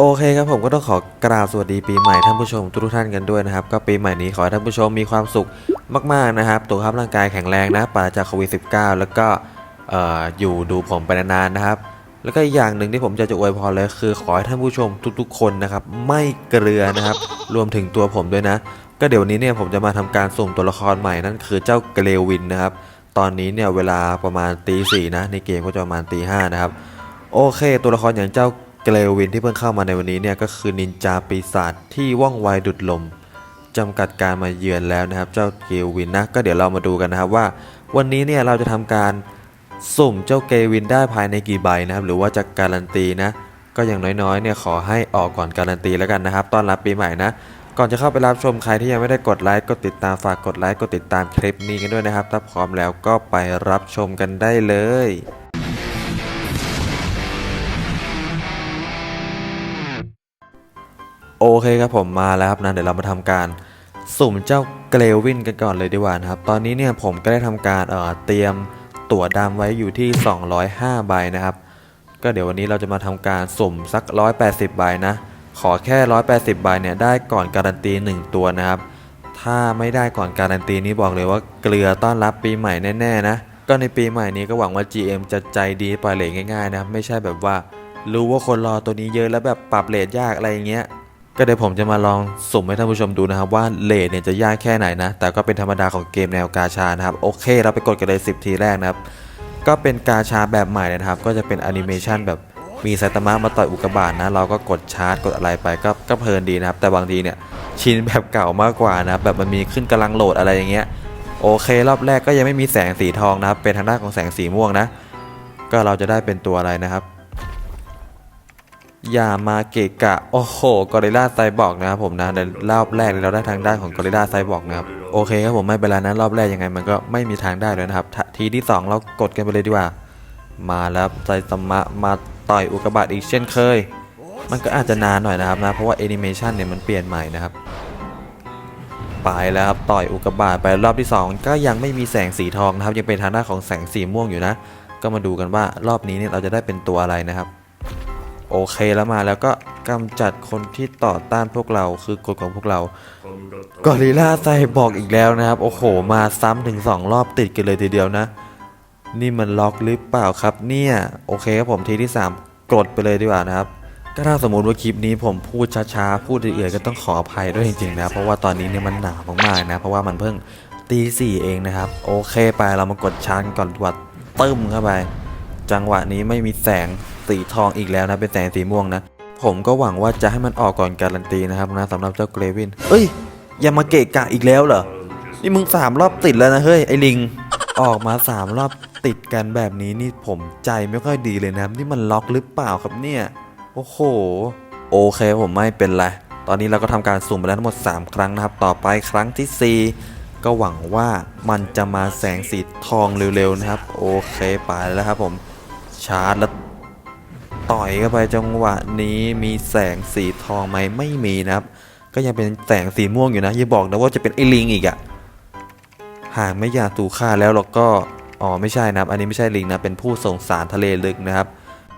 โอเคครับผมก็ต้องขอกราบสวัสดีปีใหม่ท่านผู้ชมทุกท่านกันด้วยนะครับ ก็ปีใหม่นี้ขอให้ท่านผู้ชมมีความสุขมากๆนะครับสุขภาพร่างกายแข็งแรงนะปราศจากโควิด -19 แล้วก็เอ่อยู่ดูผมไปนานๆนะครับ แล้วก็อีกอย่างหนึ่งที่ผมจะจะอวยพรเลยคือขอให้ท่านผู้ชมทุกๆ คนนะครับไม่เกลือนะครับ รวมถึงตัวผมด้วยนะ ก็เดี๋ยวนี้เนี่ยผมจะมาทำการสุ่มตัวละครใหม่นั่นคือเจ้าเกลวินนะครับ ตอนนี้เนี่ยเวลาประมาณตีสี่นะในเกมก็จะประมาณตีห้านะครับ โอเค ตัวละครอย่างเจ้า เกลวินที่เพิ่งเข้ามาในวันนี้เนี่ยก็คือนินจาปีศาจที่ว่องไวดุดลมจำกัดการมาเยือนแล้วนะครับ เจ้าเกลวินนะก็เดี๋ยวเรามาดูกันนะครับว่า วันนี้เนี่ยเราจะทำการสุ่มเจ้าเกลวินได้ภายในกี่ใบนะครับ หรือว่าจะการันตีนะ ก็อย่างน้อยๆเนี่ยขอให้ออกก่อนการันตีแล้วกันนะครับต้อนรับปีใหม่นะก่อนจะเข้าไปรับชมใครที่ยังไม่ได้กดไลค์กดติดตามฝากกดไลค์กดติดตามคลิปนี้กันด้วยนะครับ ถ้าพร้อมแล้วก็ไปรับชมกันได้เลย โอเคครับผมมาแล้วครับนะเดี๋ยวเรามาทำการสุ่มเจ้าเกลวินกันก่อนเลยดีกว่านะครับตอนนี้เนี่ยผมก็ได้ทำการเอ่อเตรียมตั๋วดำไว้อยู่ที่ 205 ใบนะครับ ก็เดี๋ยววันนี้เราจะมาทำการสุ่มสัก 180 ใบนะ ขอแค่ 180 ใบเนี่ยได้ก่อนการันตี 1 ตัวนะครับ ถ้าไม่ได้ก่อนการันตีนี้บอกเลยว่าเกลือต้อนรับปีใหม่แน่ๆนะก็ในปีใหม่นี้ก็หวังว่า GM จะใจดีปล่อยเลทง่ายๆนะครับไม่ใช่แบบว่ารู้ว่าคนรอตัวนี้เยอะแล้วแบบปรับเลทยากอะไรอย่างเงี้ย ก็เดี๋ยวผมจะมาลองสุ่มให้ท่านผู้ชมดูนะครับว่าเลทเนี่ยจะยากแค่ไหนนะ แต่ก็เป็นธรรมดาของเกมแนวกาชานะครับ โอเค เราไปกดกันเลย 10 ทีแรกนะครับ ก็เป็นกาชาแบบใหม่นะครับ ก็จะเป็นแอนิเมชันแบบมีไซตามะมาต่อยอุกกาบาตนะ เราก็กดชาร์จกดอะไรไปก็ก็เพลินดีนะครับ แต่บางทีเนี่ยชินแบบเก่ามากกว่านะแบบมันมีขึ้นกำลังโหลดอะไรอย่างเงี้ยโอเค รอบแรกก็ยังไม่มีแสงสีทองนะครับ เป็นทางด้านของแสงสีม่วงนะ ก็เราจะได้เป็นตัวอะไรนะครับ อย่ามาเกะกะ โอ้โหกอริลลาไซบอร์กนะครับผมนะในรอบแรกเราได้ทางด้านของกอริลลาไซบอร์กนะครับโอเคครับผมไม่เป็นไรนะรอบแรกยังไงมันก็ไม่มีทางได้เลยนะครับ ทีที่ 2 เรากดกันไปเลยดีกว่า มาแล้วไซตมะมาต่อยอุกกาบาตอีกเช่นเคย มันก็อาจจะนานหน่อยนะครับนะเพราะว่าแอนิเมชันเนี่ยมันเปลี่ยนใหม่นะครับไปแล้วครับต่อยอุกกาบาตไปรอบที่ 2 ก็ยังไม่มีแสงสีทองนะครับยังเป็นทางด้านของแสงสีม่วงอยู่นะ ก็มาดูกันว่ารอบนี้เนี่ยเราจะได้เป็นตัวอะไรนะครับ โอเคแล้วมาแล้วก็กำจัดคนที่ต่อต้านพวกเราคือกฎของพวกเรากอริลลาไซบอกอีกแล้วนะครับ โอ้โห มาซ้ำถึง 2 รอบติดกันเลยทีเดียวนะ นี่มันล็อกหรือเปล่าครับเนี่ย โอเคครับผมทีที่ 3 กดไปเลยดีกว่านะครับก็ถ้าสมมติว่าคลิปนี้ผมพูดช้าๆ พูดเอื่อยๆก็ต้องขออภัยด้วยจริงๆนะเพราะว่าตอนนี้เนี่ยมันหนาวมากๆนะ เพราะว่ามันเพิ่งตีสี่เองนะครับ โอเคไปเรามากดชาร์จก่อนดีกว่าตึ้มเข้าไป จังหวะนี้ไม่มีแสง สีทองอีกแล้วนะเป็นแสงสีม่วงนะ ผมก็หวังว่าจะให้มันออกก่อนการันตีนะครับนะสำหรับเจ้าเกรวินเอ้ยอย่ามาเกะกะอีกแล้วเหรอนี่มึงสามรอบติดแล้วนะเฮ้ยไอ้ลิงออกมาสามรอบติดกันแบบนี้นี่ผมใจไม่ค่อยดีเลยนะครับนี่มันล็อกหรือเปล่าครับเนี่ยโอ้โหโอเคผมไม่เป็นไรตอนนี้เราก็ทำการสุ่มไปแล้วทั้งหมด 3 ครั้งนะครับ ต่อไปครั้งทีสี่ 4 ก็หวังว่ามันจะมาแสงสีทองเร็วๆนะครับ โอเคไปแล้วครับผมชาร์จแล้ว ต่อยเข้าไปจังหวะนี้มีแสงสีทองไหมไม่มีนะครับ ก็ยังเป็นแสงสีม่วงอยู่นะอย่าบอกนะว่าจะเป็นไอ้ลิงอีกอะหากไม่อยากถูกฆ่าแล้วเราก็อ๋อไม่ใช่นะครับ อันนี้ไม่ใช่ลิงนะเป็นผู้ส่งสารทะเลลึกนะครับ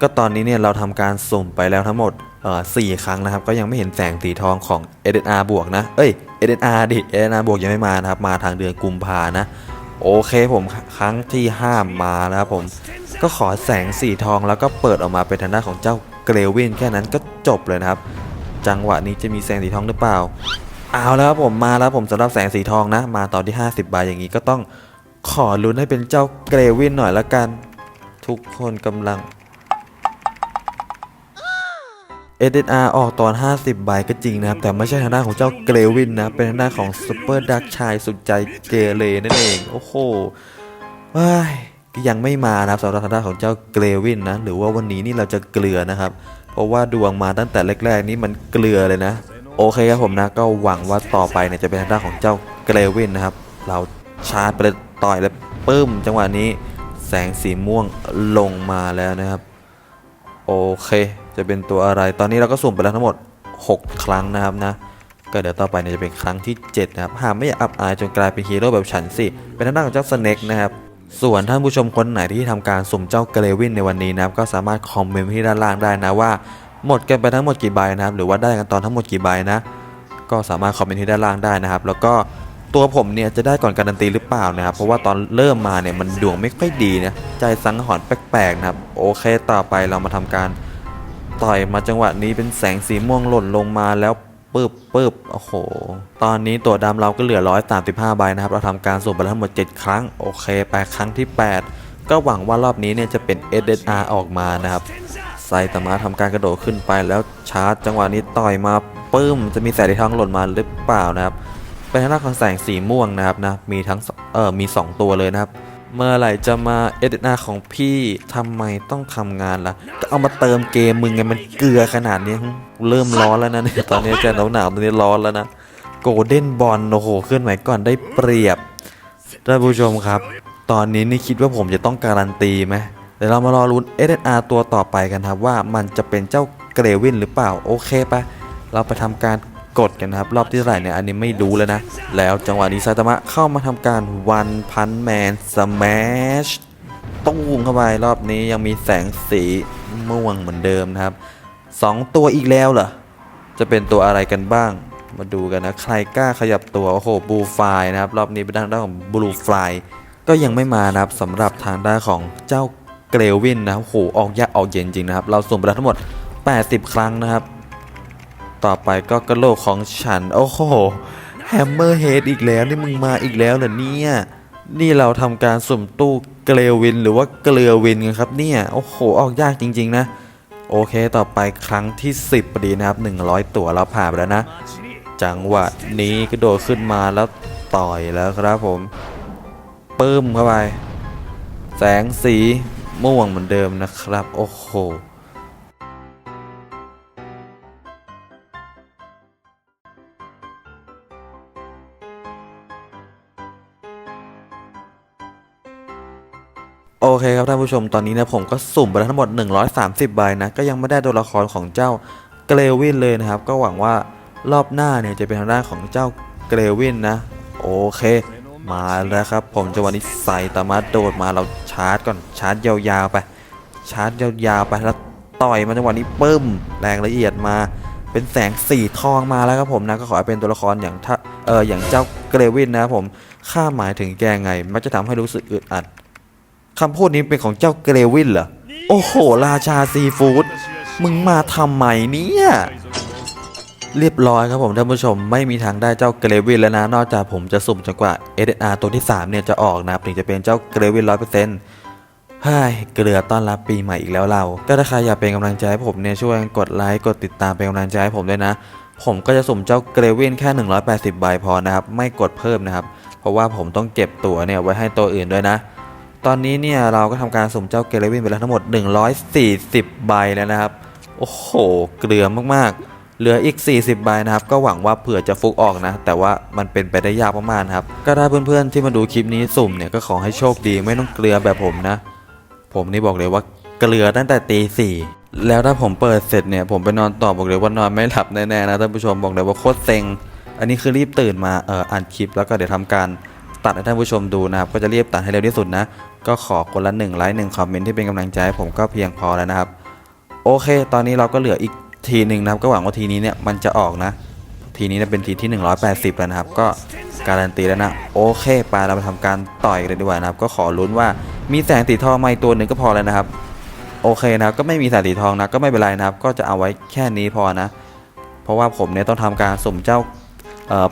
ก็ตอนนี้เนี่ยเราทำการสุ่มไปแล้วทั้งหมดเอ่อสี่ครั้งนะครับ ก็ยังไม่เห็นแสงสีทองของ SNR บวกนะเอ้ย SNR ดิ SNR บวกยังไม่มานะครับมาทางเดือนกุมภานะ โอเคผมครั้งที่ห้ามานะครับผม ก็ขอแสงสีทองแล้วก็เปิดออกมาเป็นทางด้านของเจ้าเกรวินแค่นั้นก็จบเลยนะครับ จังหวะนี้จะมีแสงสีทองหรือเปล่าเอาแล้วครับผมมาแล้วผมสำหรับแสงสีทองนะ มาตอนที่ 50ใบอย่างนี้ก็ต้องขอลุ้นให้เป็นเจ้าเกรวินหน่อยละกัน ทุกคนกำลัง SNR ออกตอน 50 ใบก็จริงนะครับ แต่ไม่ใช่ทางด้านของเจ้าเกรวินนะ เป็นทางด้านของซูเปอร์ดักชายสุดใจเกเรนั่นเอง โอ้โหว้ายยังไม่มานะครับสำหรับทางด้านของเจ้าเกรวินนะ หรือว่าวันนี้นี่เราจะเกลือนะครับ เพราะว่าดวงมาตั้งแต่แรกๆนี่มันเกลือเลยนะ โอเคครับผมนะ ก็หวังว่าต่อไปเนี่ยจะเป็นทางด้านของเจ้าเกรวินนะครับ เราชาร์จไปต่อยแล้วปึ้ม จังหวะนี้แสงสีม่วงลงมาแล้วนะครับ โอเค จะเป็นตัวอะไร ตอนนี้เราก็สุ่มไปแล้วทั้งหมด 6 ครั้งนะครับนะ ก็เดี๋ยวต่อไปเนี่ยจะเป็นครั้งที่ 7 นะครับ หากไม่อยากอับอายจนกลายเป็นฮีโร่แบบฉันสิ เป็นทางด้านของเจ้าสเน็กนะครับ ส่วนท่านผู้ชมคนไหนที่ทำการสุ่มเจ้าเกรวินในวันนี้นะครับ ก็สามารถคอมเมนต์ที่ด้านล่างได้นะว่า หมดกันไปทั้งหมดกี่ใบนะครับ หรือว่าได้กันตอนทั้งหมดกี่ใบนะ ก็สามารถคอมเมนต์ที่ด้านล่างได้นะครับ แล้วก็ตัวผมเนี่ยจะได้ก่อนการันตีหรือเปล่านะครับ เพราะว่าตอนเริ่มมาเนี่ยมันดวงไม่ค่อยดีนะ ใจสังหรณ์แปลกๆนะครับ โอเค ต่อไปเรามาทำการ ต่อยมาจังหวะนี้เป็นแสงสีม่วงหล่นลงมาแล้วปึ๊บปึ๊บโอ้โห ตอนนี้ตัวดำเราก็เหลือ 135 ใบนะครับ เราทำการสุ่มไปทั้งหมด 7 ครั้ง โอเค ไปครั้งที่ 8 ก็หวังว่ารอบนี้เนี่ยจะเป็น SSR ออกมานะครับไซตามะทำการกระโดดขึ้นไปแล้วชาร์จ จังหวะนี้ต่อยมาปึ้ม จะมีแสงสีทองหล่นมาหรือเปล่านะครับ เป็นทางด้านของแสงสีม่วงนะครับนะ มีทั้งเออมี 2 ตัวเลยนะครับ เมื่อไหร่จะมาเอเดนาของพี่ทำไมต้องทำงานล่ะก็เอามาเติมเกมมึงไงมันเกลือขนาดนี้เริ่มร้อนแล้วนะเนี่ยตอนนี้จะหนาวหนาวตอนนี้ร้อนแล้วนะโกลเด้นบอลโอ้โหขึ้นใหม่ก่อนได้เปรียบท่านผู้ชมครับ ตอนนี้นี่คิดว่าผมจะต้องการันตีไหมเดี๋ยวเรามารอลุ้น SSR ตัวต่อไปกันครับว่ามันจะเป็นเจ้าเกรวินหรือเปล่าโอเคปะเราไปทำการ กดกันนะครับ รอบที่เท่าไหร่เนี่ยอันนี้ไม่รู้แล้วนะ แล้วจังหวะนี้ไซตามะเข้ามาทำการวันพันแมนสมัชตุ้มเข้าไปรอบนี้ยังมีแสงสีม่วงเหมือนเดิมนะครับสองตัวอีกแล้วเหรอ จะเป็นตัวอะไรกันบ้าง มาดูกันนะ ใครกล้าขยับตัว โอ้โหบูฟายนะครับ รอบนี้เป็นด้านด้านของบลูฟายก็ยังไม่มานะครับสำหรับทางด้านของเจ้าเกรวินนะครับโอ้โหออกยากออกเย็นจริงนะครับ เราสุ่มไปแล้วทั้งหมด 80 ครั้งนะครับ ต่อไปก็กระโหลกของฉัน โอ้โห แฮมเมอร์เฮดอีกแล้ว นี่มึงมาอีกแล้วเหรอเนี่ย นี่เราทำการสุ่มตู้เกลวินหรือว่าเกลือวินกันครับเนี่ย โอ้โห ออกยากจริง ๆ นะ โอเค ต่อไปครั้งที่ 10พอดีนะครับ 100 ตัวเราผ่านไปแล้วนะ จังหวะนี้กระโดดขึ้นมาแล้วต่อยแล้วครับผมปึ้มเข้าไป แสงสีม่วงเหมือนเดิมนะครับ โอ้โห โอเคครับท่านผู้ชมตอนนี้นะผมก็สุ่มไปทั้งหมด 130 ใบนะ ก็ยังไม่ได้ตัวละครของเจ้าเกรวินเลยนะครับ ก็หวังว่ารอบหน้าเนี่ยจะเป็นทางด้านของเจ้าเกรวินนะ โอเค มาแล้วครับ ผมจะวันนี้ใส่ตามาโดดมาเราชาร์จก่อนชาร์จยาวๆไป ชาร์จยาวๆไปแล้วต่อยมาจังหวะนี้ปึ้มแรงละเอียดมาเป็นแสงสีทองมาแล้วครับผมนะก็ขอให้เป็นตัวละครอย่างถ้าเอออย่างเจ้าเกรวินนะครับผมข้าหมายถึงแกไง มันจะทำให้รู้สึกอึดอัด คำพูดนี้เป็นของเจ้าเกรวินเหรอ โอ้โห ราชาซีฟู้ด มึงมาทำไมเนี่ย เรียบร้อยครับผมท่านผู้ชมไม่มีทางได้เจ้าเกรวินแล้วนะ นอกจากผมจะสุ่มจนกว่า SSR ตัวที่ 3 เนี่ยจะออกนะถึงจะเป็นเจ้าเกรวินร้อยเปอร์เซ็นต์เฮ้ยเกลือต้อนรับปีใหม่อีกแล้วเรา ก็ถ้าใครอยากเป็นกำลังใจให้ผมเนี่ยช่วยกดไลค์กดติดตามเป็นกำลังใจให้ผมด้วยนะ ผมก็จะสุ่มเจ้าเกรวินแค่ 180 ใบพอนะครับ ไม่กดเพิ่มนะครับ เพราะว่าผมต้องเก็บตั๋วเนี่ยไว้ให้ตัวอื่นด้วยนะ ตอนนี้เนี่ยเราก็ทำการสุ่มเจ้าเกเรวินไปแล้วทั้งหมด 140 ใบแล้วนะครับ โอ้โห เกลือมากๆ เหลืออีก 40 ใบนะครับ ก็หวังว่าเผื่อจะฟุกออกนะ แต่ว่ามันเป็นไปได้ยากมากๆครับ ก็ถ้าเพื่อนๆที่มาดูคลิปนี้สุ่มเนี่ยก็ขอให้โชคดีไม่ต้องเกลือแบบผมนะ ผมนี่บอกเลยว่าเกลือตั้งแต่ตีสี่แล้วถ้าผมเปิดเสร็จเนี่ยผมไปนอนต่อบอกเลยว่านอนไม่หลับแน่ๆนะท่านผู้ชมบอกเลยว่าโคตรเซ็ง อันนี้คือรีบตื่นมาเอ่ออ่านคลิปแล้วก็เดี๋ยวทำการตัดให้ท่านผู้ชมดูนะครับก็จะรีบตัดให้เร็วที่สุดนะ ก็ขอคนละหนึ่งไลค์หนึ่งคอมเมนต์ที่เป็นกำลังใจให้ผมก็เพียงพอแล้วนะครับ โอเค ตอนนี้เราก็เหลืออีกทีหนึ่งนะครับ ก็หวังว่าทีนี้เนี่ยมันจะออกนะ ทีนี้เนี่ยเป็นทีที่ 180 แล้วนะครับ ก็การันตีแล้วนะ โอเคไปเราไปทำการต่อยกันเลยดีกว่านะครับ ก็ขอลุ้นว่ามีแสงสีทองมาตัวหนึ่งก็พอแล้วนะครับ โอเคนะครับก็ไม่มีแสงสีทองนะก็ไม่เป็นไรนะครับ ก็จะเอาไว้แค่นี้พอนะ เพราะว่าผมเนี่ยต้องทำการสุ่มเจ้า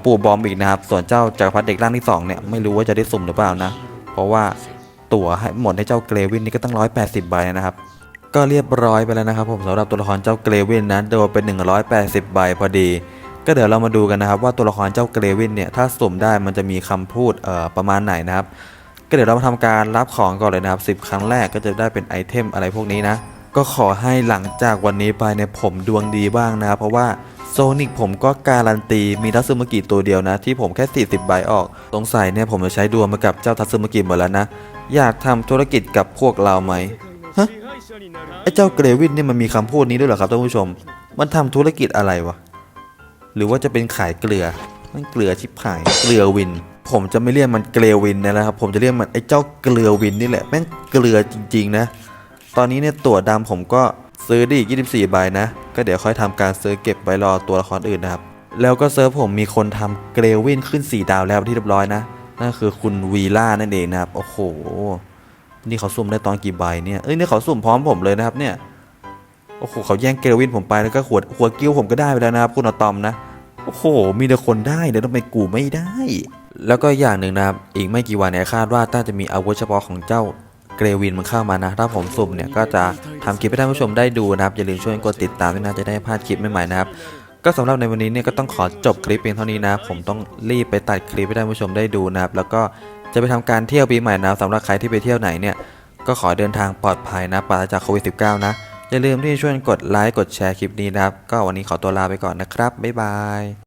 ปู่บอมอีกนะครับ ส่วนเจ้าจักรพรรดิเด็กร่างที่สองเนี่ยไม่รู้ว่าจะได้สุ่มหรือเปล่านะ เพราะว่า ตั๋วให้หมดให้เจ้าเกรวินนี่ก็ตั้ง 180 ใบนะครับ ก็เรียบร้อยไปแล้วนะครับ ผมสำหรับตัวละครเจ้าเกรวินนะโดยเป็น 180 ใบพอดี ก็เดี๋ยวเรามาดูกันนะครับ ว่าตัวละครเจ้าเกรวินเนี่ยถ้าสุ่มได้มันจะมีคำพูดเอ่อประมาณไหนนะครับ ก็เดี๋ยวเรามาทำการรับของก่อนเลยนะครับ10 ครั้งแรกก็จะได้เป็นไอเทมอะไรพวกนี้นะก็ขอให้หลังจากวันนี้ไปเนี่ยผมดวงดีบ้างนะครับเพราะว่า โซนิกผมก็การันตี มีทัตสึมกิตัวเดียวนะ ที่ผมแค่ 40 ใบออก สงสัยเนี่ยผมจะใช้ดวงมากับเจ้าทัตสึมกิหมดแล้วนะ อยากทำธุรกิจกับพวกเราไหมฮะไอ้เจ้าเกรวินเนี่ยมันมีคำพูดนี้ด้วยเหรอครับท่านผู้ชม มันทำธุรกิจอะไรวะ หรือว่าจะเป็นขายเกลือ มันเกลือชิบหาย เกลือวิน ผมจะไม่เรียกมันเกลือวินนะครับ ผมจะเรียกมันไอ้เจ้าเกลือวินนี่แหละ แม่งเกลือจริง ๆ นะ ตอนนี้เนี่ยตัวดำผมก็ ซื้อได้อีก 24 ใบนะ ก็เดี๋ยวค่อยทำการซื้อเก็บไว้รอตัวละครอื่นนะครับ แล้วก็เซิร์ฟผมมีคนทำเกรวินขึ้น 4 ดาวแล้วที่เรียบร้อยนะ นั่นคือคุณวีล่านั่นเองนะครับ โอ้โห นี่เขาสุ่มได้ตอนกี่ใบเนี่ย เอ้ยนี่เขาสุ่มพร้อมผมเลยนะครับเนี่ย โอ้โหเขาแย่งเกรวินผมไปแล้วก็หัวหัวดกิ้วผมก็ได้ไปแล้วนะครับคุณอะตอมนะ โอ้โห มีแต่คนได้เดี๋ยวทำไมกูไม่ได้ แล้วก็อย่างหนึ่งนะครับ อีกไม่กี่วันเนี่ยคาดว่าน่าจะมีอาวุธเฉพาะของเจ้า เกรวินมันเข้ามานะ ถ้าผมสุ่มเนี่ยก็จะทำคลิปให้ท่านผู้ชมได้ดูนะครับ อย่าลืมช่วยกดติดตามด้วยนะจะได้พลาดคลิปใหม่ๆนะครับ ก็สำหรับในวันนี้เนี่ยก็ต้องขอจบคลิปเพียงเท่านี้นะ ผมต้องรีบไปตัดคลิปให้ท่านผู้ชมได้ดูนะครับ แล้วก็จะไปทำการเที่ยวปีใหม่นะสำหรับใครที่ไปเที่ยวไหนเนี่ยก็ขอเดินทางปลอดภัยนะปราศจากโควิด -19 นะ อย่าลืมที่จะช่วยกดไลค์กดแชร์คลิปนี้นะครับ ก็วันนี้ขอตัวลาไปก่อนนะครับบ๊ายบาย